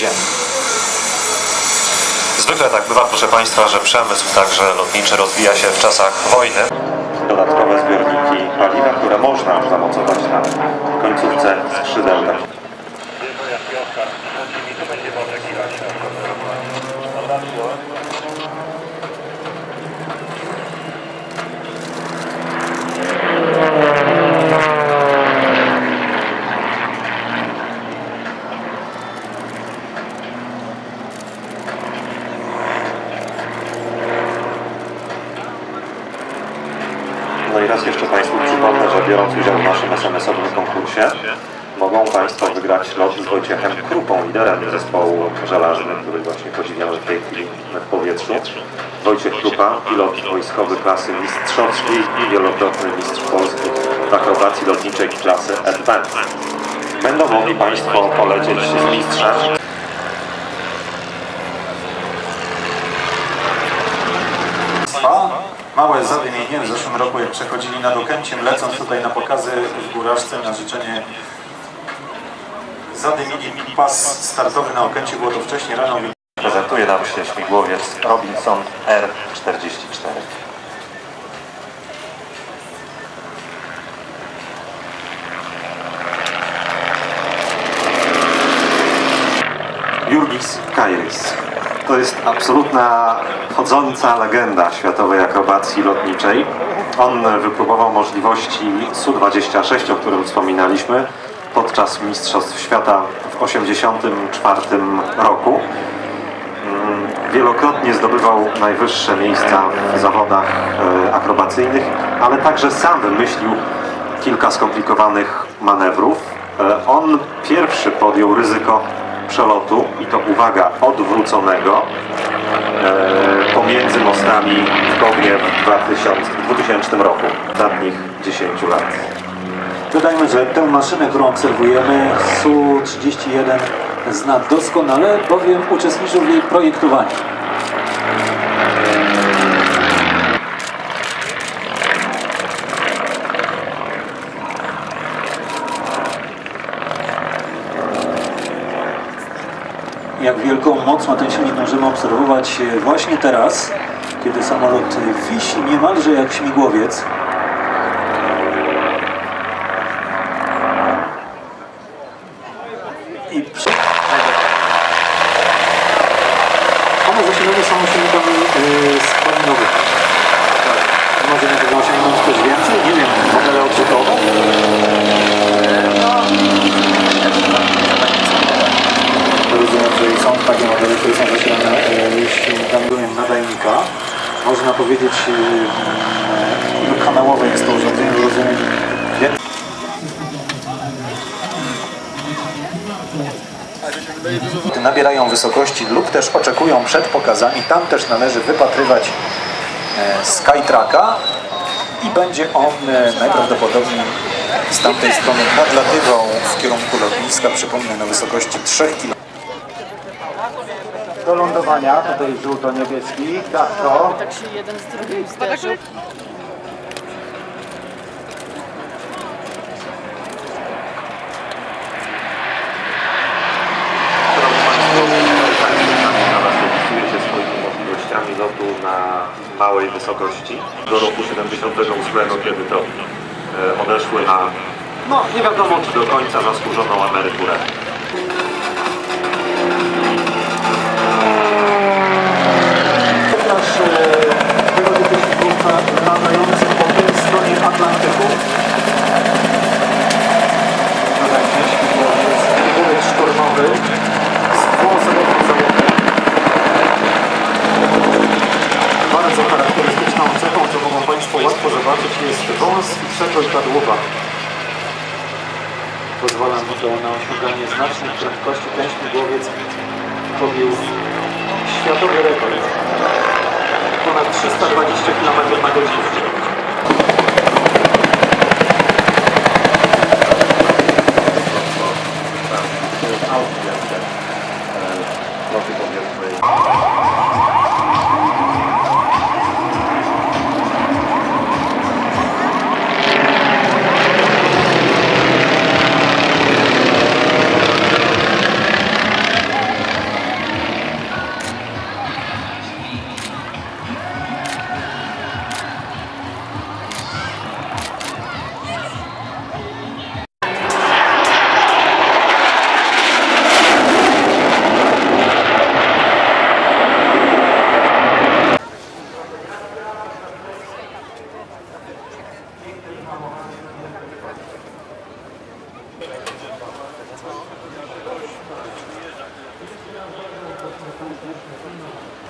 powoziem. Zwykle tak bywa, proszę Państwa, że przemysł także lotniczy rozwija się w czasach wojny. dodatkowe zbiorniki paliwa, które można zamocować na końcówce skrzydełka. No i raz jeszcze Państwu przypomnę, że biorąc udział w naszym SMS-owym konkursie, mogą Państwo wygrać lot z Wojciechem Krupą, liderem zespołu żelazny, który właśnie podziwiamy w tej chwili w powietrzu. Wojciech Krupa, pilot wojskowy klasy mistrzowskiej i wielokrotny mistrz Polski w akrobacji lotniczej klasy Advanced. Będą mogli Państwo polecieć z mistrzem Państwa. Małe zadymienie w zeszłym roku, jak przechodzili nad Okęciem, lecąc tutaj na pokazy w Górażce na życzenie zadymili pas startowy na Okęciu, było to wcześniej rano. prezentuje nam się śmigłowiec Robinson R44. Jurgis Kairis. To jest absolutna chodząca legenda światowej akrobacji lotniczej. On wypróbował możliwości Su-26, o którym wspominaliśmy, podczas Mistrzostw Świata w 1984 roku. Wielokrotnie zdobywał najwyższe miejsca w zawodach e, akrobacyjnych, ale także sam wymyślił kilka skomplikowanych manewrów. E, On pierwszy podjął ryzyko przelotu i to uwaga, odwróconego e, pomiędzy mostami w Kognie w 2000, 2000 roku, ostatnich 10 lat. Dodajmy, że tę maszynę, którą obserwujemy, Su-31 zna doskonale, bowiem uczestniczył w jej projektowaniu. Jak wielką moc ma ten silnik możemy obserwować e, właśnie teraz, kiedy samolot wisi niemalże jak śmigłowiec. i przy... One zasilane są silnikami yy, spalinowymi. Może nie będą osiągnąć coś więcej? Nie wiem, modele odrzutowe? Rozumiem, że są takie modele, które są zasilane nadajnika. Można powiedzieć, yy, kanałowe jest to urządzenie, rozumiem, nabierają wysokości lub też oczekują przed pokazami. Tam też należy wypatrywać e, Skytracka i będzie on e, najprawdopodobniej z tamtej strony nadlatywał w kierunku lotniska, przypomnę, na wysokości 3 km. Do lądowania, tutaj żółto-niebieski, Castro. Tak się jeden z drugim zderzył. Szanowni Państwo, Kanada opisuje się swoimi możliwościami lotu na małej wysokości. Do roku 78, kiedy to odeszły na, no nie wiadomo czy do końca zasłużoną emeryturę. Zobaczyć, jest wąs i przekrój kadłuba. Pozwala mu to na osiąganie znacznych prędkości. Ten śmigłowiec pobił światowy rekord ponad 320 km na godzinę. Thank you.